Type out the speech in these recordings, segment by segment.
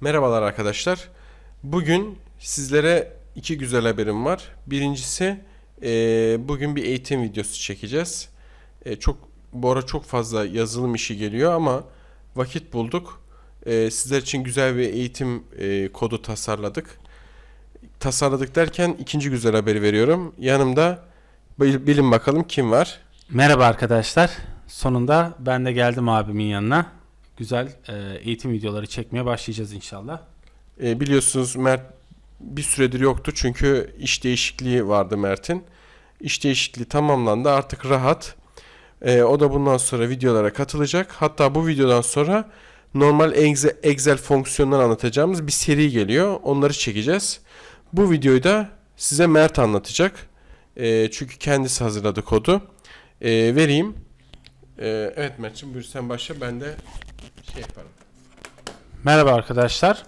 Merhabalar arkadaşlar. Bugün sizlere iki güzel haberim var. Birincisi eee, bugün bir eğitim videosu çekeceğiz. Eee, çok bu ara çok fazla yazılım işi geliyor ama vakit bulduk. Eee, sizler için güzel bir eğitim eee, kodu tasarladık. Tasarladık derken ikinci güzel haberi veriyorum. Yanımda bil- bilin bakalım kim var. Merhaba arkadaşlar. Sonunda ben de geldim abimin yanına. Güzel e, eğitim videoları çekmeye başlayacağız inşallah. E, biliyorsunuz Mert bir süredir yoktu çünkü iş değişikliği vardı Mert'in. İş değişikliği tamamlandı artık rahat. E, o da bundan sonra videolara katılacak. Hatta bu videodan sonra normal Excel, Excel fonksiyonları anlatacağımız bir seri geliyor. Onları çekeceğiz. Bu videoyu da size Mert anlatacak. E, çünkü kendisi hazırladı kodu. E, vereyim. E, evet Mert'ciğim buyur sen başla ben de şey yaparım. Merhaba arkadaşlar.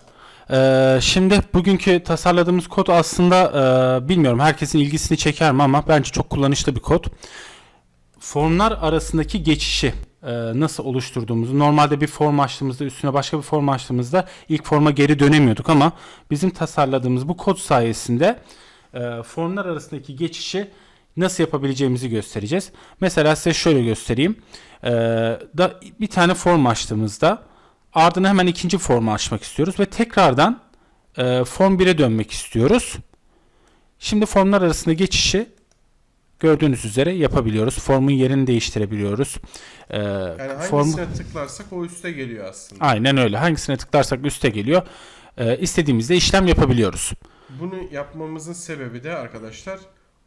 Ee, şimdi bugünkü tasarladığımız kod aslında e, bilmiyorum herkesin ilgisini çeker mi ama bence çok kullanışlı bir kod. Formlar arasındaki geçişi e, nasıl oluşturduğumuzu normalde bir form açtığımızda üstüne başka bir form açtığımızda ilk forma geri dönemiyorduk ama bizim tasarladığımız bu kod sayesinde e, formlar arasındaki geçişi nasıl yapabileceğimizi göstereceğiz. Mesela size şöyle göstereyim. E, da bir tane form açtığımızda ardına hemen ikinci formu açmak istiyoruz ve tekrardan e, form 1'e dönmek istiyoruz. Şimdi formlar arasında geçişi gördüğünüz üzere yapabiliyoruz. Formun yerini değiştirebiliyoruz. E, Yani form- hangisine tıklarsak o üste geliyor aslında. Aynen öyle. Hangisine tıklarsak üste geliyor. E, istediğimizde işlem yapabiliyoruz. Bunu yapmamızın sebebi de arkadaşlar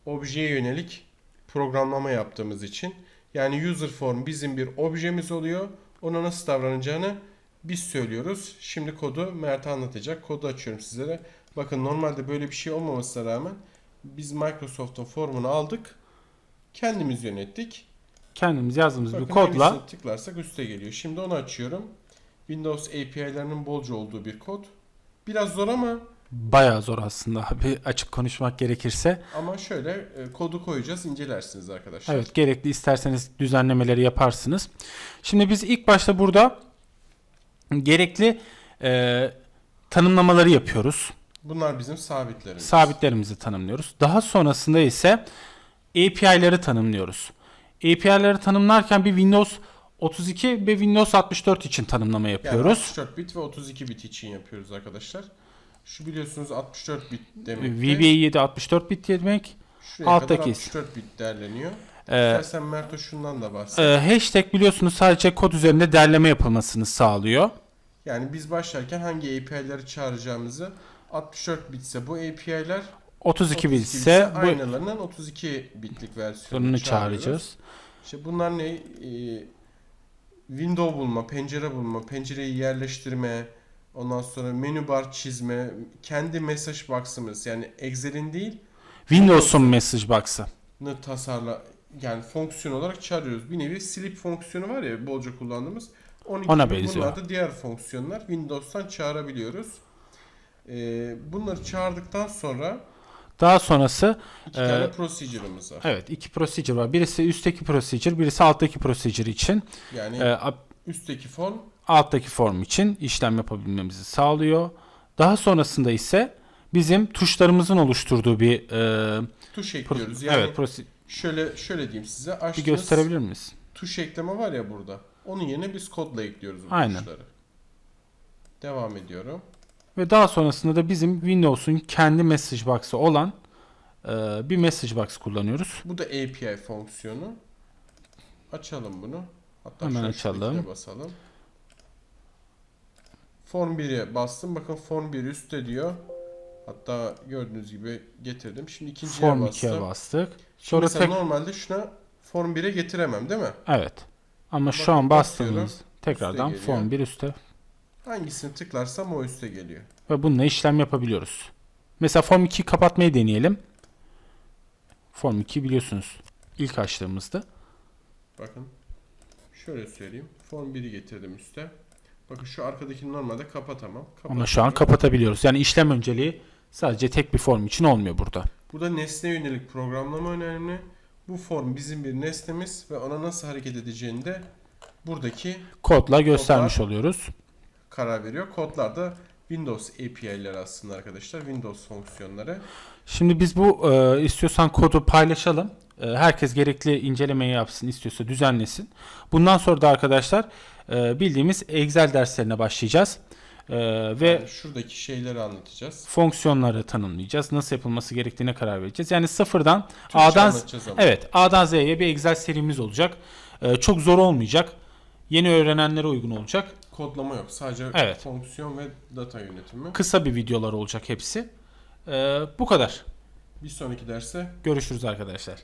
objeye yönelik programlama yaptığımız için. Yani user form bizim bir objemiz oluyor. Ona nasıl davranacağını biz söylüyoruz. Şimdi kodu Mert anlatacak. Kodu açıyorum sizlere. Bakın normalde böyle bir şey olmamasına rağmen biz Microsoft'un formunu aldık. Kendimiz yönettik. Kendimiz yazdığımız Bakın bir kodla tıklarsak üste geliyor. Şimdi onu açıyorum. Windows API'lerinin bolca olduğu bir kod. Biraz zor ama bayağı zor aslında bir açık konuşmak gerekirse. Ama şöyle e, kodu koyacağız, incelersiniz arkadaşlar. Evet gerekli isterseniz düzenlemeleri yaparsınız. Şimdi biz ilk başta burada gerekli e, tanımlamaları yapıyoruz. Bunlar bizim sabitlerimiz. Sabitlerimizi tanımlıyoruz. Daha sonrasında ise API'leri tanımlıyoruz. API'leri tanımlarken bir Windows 32 ve Windows 64 için tanımlama yani yapıyoruz. 64 bit ve 32 bit için yapıyoruz arkadaşlar. Şu biliyorsunuz 64 bit demek. VBA7 64 bit demek. Şuraya kadar alttaki. 64 bit derleniyor. Ee, İstersen Merto şundan da bahset. e, hashtag biliyorsunuz sadece kod üzerinde derleme yapılmasını sağlıyor. Yani biz başlarken hangi API'leri çağıracağımızı 64 bitse bu API'ler 32 bit ise bitse bu aynılarının 32 bitlik versiyonunu çağıracağız. İşte bunlar ne? Ee, window bulma, pencere bulma, pencereyi yerleştirme, ondan sonra menü bar çizme, kendi message box'ımız yani Excel'in değil Windows'un message box'ı. tasarla yani fonksiyon olarak çağırıyoruz. Bir nevi sleep fonksiyonu var ya bolca kullandığımız. Onun Ona gibi benziyor. Bunlar da diğer fonksiyonlar. Windows'tan çağırabiliyoruz. Ee, bunları çağırdıktan sonra Daha sonrası iki tane procedure'ımız var. evet iki procedure var. Birisi üstteki procedure, birisi alttaki procedure için. Yani a- üstteki form alttaki form için işlem yapabilmemizi sağlıyor. Daha sonrasında ise bizim tuşlarımızın oluşturduğu bir e, tuş ekliyoruz. Yani evet prosi- şöyle şöyle diyeyim size. bir Açtığınız gösterebilir miyiz? tuş ekleme var ya burada. Onun yerine biz kodla ekliyoruz bu Aynen. tuşları. Devam ediyorum. Ve daha sonrasında da bizim Windows'un kendi message box'ı olan e, bir message box kullanıyoruz. Bu da API fonksiyonu. Açalım bunu. Hatta Hemen açalım. basalım. Form 1'e bastım. Bakın Form 1 üstte diyor. Hatta gördüğünüz gibi getirdim. Şimdi ikinciye Form bastım. 2'ye bastık. Sonra mesela tek normalde şuna Form 1'e getiremem değil mi? evet. Ama Bakın şu an bastığımız tekrardan form 1 üstte Hangisini tıklarsam o üste geliyor. ve bununla işlem yapabiliyoruz. Mesela Form 2'yi kapatmayı deneyelim. Form 2 biliyorsunuz ilk açtığımızda. Bakın. Şöyle söyleyeyim. Form 1'i getirdim üste. Bakın şu arkadakini normalde kapatamam. Ama şu an kapatabiliyoruz. Yani işlem önceliği sadece tek bir form için olmuyor burada. Burada nesne yönelik programlama önemli. Bu form bizim bir nesnemiz ve ona nasıl hareket edeceğini de buradaki Kodla göstermiş oluyoruz. karar veriyor. Kodlar da Windows API'leri aslında arkadaşlar. Windows fonksiyonları. Şimdi biz bu e, istiyorsan kodu paylaşalım. E, herkes gerekli incelemeyi yapsın, istiyorsa düzenlesin. Bundan sonra da arkadaşlar e, bildiğimiz Excel derslerine başlayacağız. E, ve Yani şuradaki şeyleri anlatacağız. fonksiyonları tanımlayacağız. Nasıl yapılması gerektiğine karar vereceğiz. Yani sıfırdan Türkçe A'dan evet A'dan Z'ye bir Excel serimiz olacak. E, çok zor olmayacak. Yeni öğrenenlere uygun olacak. Kodlama yok. Sadece Evet. fonksiyon ve data yönetimi. Kısa bir videolar olacak hepsi. Bu kadar. Bir sonraki derse Görüşürüz arkadaşlar.